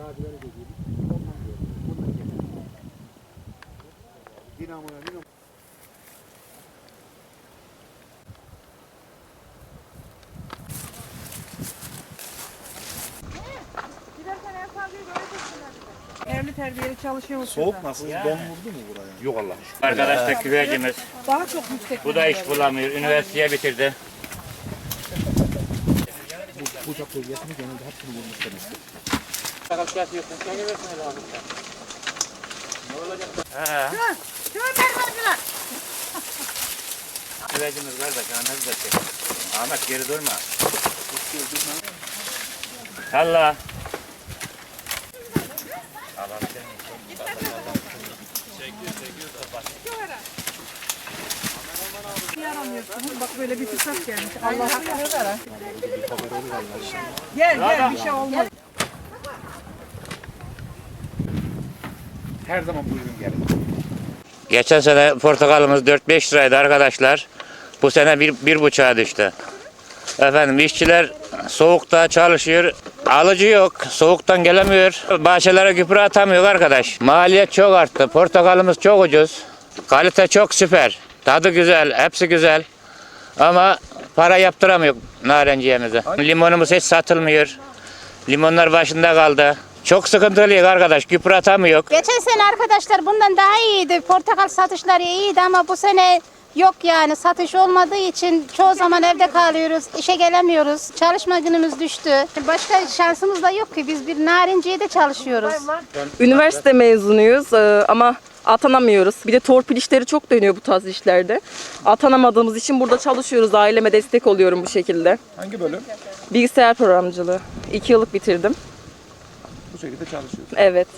arazileri geziyoruz. Ondan gördüm. Bundan geldim. Dinamoya, dinamo. Evli terbiyeli çalışıyor musun? Soğuk nasıl? Don vurdu mu buraya? Yok Allah aşkına. Arkadaş da güvercimiz. Daha çok yüksek. Bu da iş bulamıyor. Üniversiteye bitirdi. Bu uçak bölgesini genelde hepsini vurmuşlar işte. Güvercimiz var da canınızı da çek. Ahmet geri durma. Allah. Yaramıyorsun. Bak böyle bir fırsat gelmiş. Allah hakkını ver. ha. Gel gel bir şey olmaz. Her zaman buyurun gelin. Geçen sene portakalımız 4-5 liraydı arkadaşlar. Bu sene bir, bir buçuğa düştü. Efendim işçiler soğukta çalışıyor. Alıcı yok. Soğuktan gelemiyor. Bahçelere gübre atamıyor arkadaş. Maliyet çok arttı. Portakalımız çok ucuz. Kalite çok süper. Tadı güzel. Hepsi güzel. Ama para yaptıramıyor narenciyemize. Limonumuz hiç satılmıyor. Limonlar başında kaldı. Çok sıkıntılıyız arkadaş. Gübre atamıyor. Geçen sene arkadaşlar bundan daha iyiydi. Portakal satışları iyiydi ama bu sene yok yani satış olmadığı için çoğu zaman evde kalıyoruz, işe gelemiyoruz. Çalışma günümüz düştü. Başka şansımız da yok ki biz bir narinciyede çalışıyoruz. Üniversite mezunuyuz e, ama atanamıyoruz. Bir de torpil işleri çok dönüyor bu tarz işlerde. Atanamadığımız için burada çalışıyoruz. Aileme destek oluyorum bu şekilde. Hangi bölüm? Bilgisayar programcılığı. İki yıllık bitirdim. Şekilde çalışıyoruz. Evet.